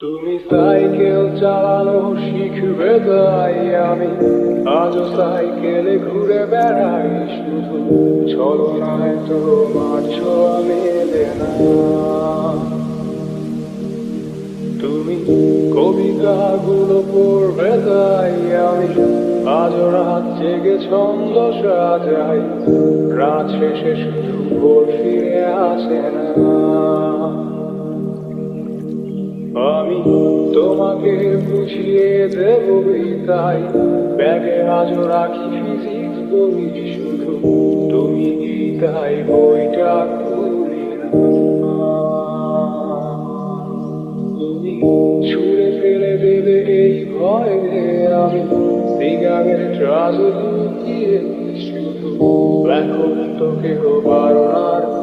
তুমি সাইকেল চালানো শিখবে তাই আমি। আজও সাইকেলে ঘুরে বেড়াই শুধু। ছলনায় তোমার ছোঁয়া মেলে না তুমি কবিতাগুলো পড়বে তাই আমি। আজও রাত জেগে ছন্দ সাজাই। রাত শেষে শুধু ফিরে আসে না। তোমাকে বুঝিয়ে দেবই তাই ব্যাগে আজও রাখি ফিজিক্স বই শুধু। তুমি তাই বইটা খুলি তুমি ছুঁড়ে ফেলে দেবে এই ভয়ে আমি। সিগারেট রাজু দিয়ে শুধু। এখন তো কেউ বারণ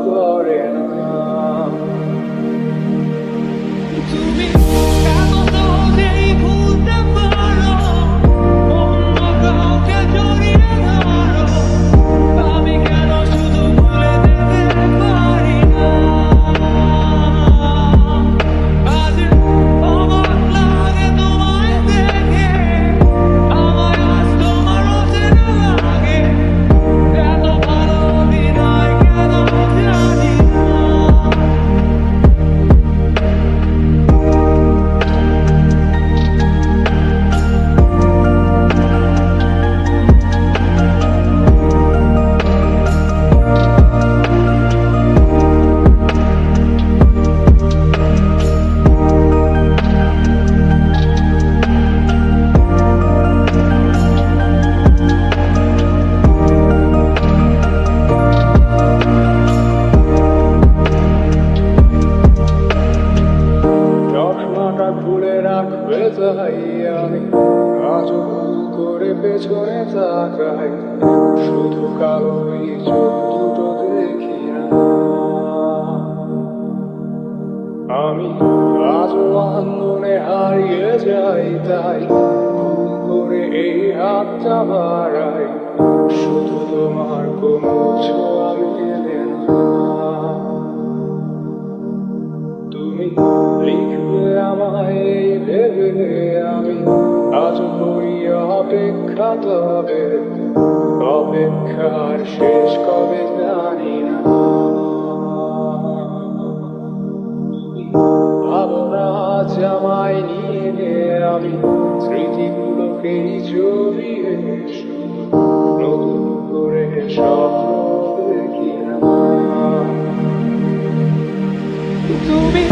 রাখবে তাই আমি। আজও করে পেছনে তাকাই শুধু কালোই চোখ দুটো দেখি না। আমি আজও আন্দোলনে হারিয়ে যাই তাই। করে এই হাতটা বাড়াই। শুধু তোমার কোনো ছোঁয়া মেলে না তুমি তবে অপেক্ষার শেষ কবে জানি না। আজ নিয়ে আমি স্মৃতিগুলোকেই জড়িয়ে নতুন করে স্বপ্ন তুমি